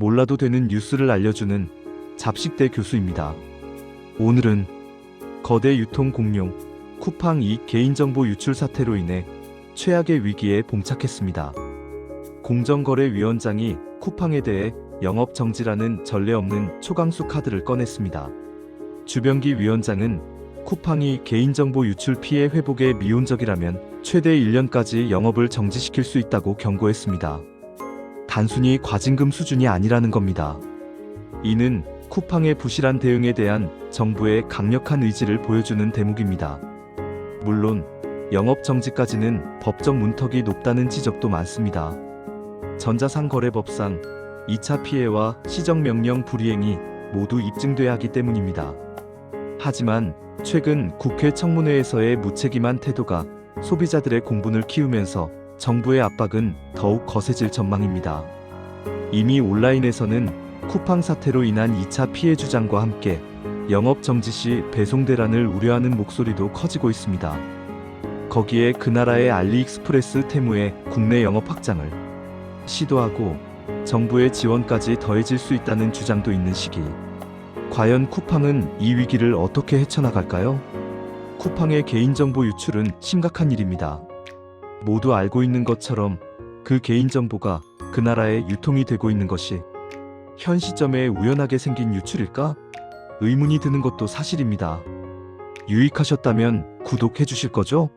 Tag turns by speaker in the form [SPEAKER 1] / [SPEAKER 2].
[SPEAKER 1] 몰라도 되는 뉴스를 알려주는 잡식대 교수입니다. 오늘은 거대 유통 공룡 쿠팡 이 개인정보 유출 사태로 인해 최악의 위기에 봉착했습니다. 공정거래위원장이 쿠팡에 대해 영업 정지라는 전례 없는 초강수 카드를 꺼냈습니다. 주병기 위원장은 쿠팡이 개인정보 유출 피해 회복에 미온적이라면 최대 1년까지 영업을 정지시킬 수 있다고 경고했습니다. 단순히 과징금 수준이 아니라는 겁니다. 이는 쿠팡의 부실한 대응에 대한 정부의 강력한 의지를 보여주는 대목입니다. 물론 영업 정지까지는 법적 문턱이 높다는 지적도 많습니다. 전자상거래법상 2차 피해와 시정명령 불이행이 모두 입증돼야 하기 때문입니다. 하지만 최근 국회 청문회에서의 무책임한 태도가 소비자들의 공분을 키우면서 정부의 압박은 더욱 거세질 전망입니다. 이미 온라인에서는 쿠팡 사태로 인한 2차 피해 주장과 함께 영업 정지 시 배송 대란을 우려하는 목소리도 커지고 있습니다. 거기에 그 나라의 알리익스프레스 테무의 국내 영업 확장을 시도하고 정부의 지원까지 더해질 수 있다는 주장도 있는 시기. 과연 쿠팡은 이 위기를 어떻게 헤쳐나갈까요? 쿠팡의 개인정보 유출은 심각한 일입니다. 모두 알고 있는 것처럼 그 개인정보가 그 나라에 유통이 되고 있는 것이 현 시점에 우연하게 생긴 유출일까? 의문이 드는 것도 사실입니다. 유익하셨다면 구독해 주실 거죠?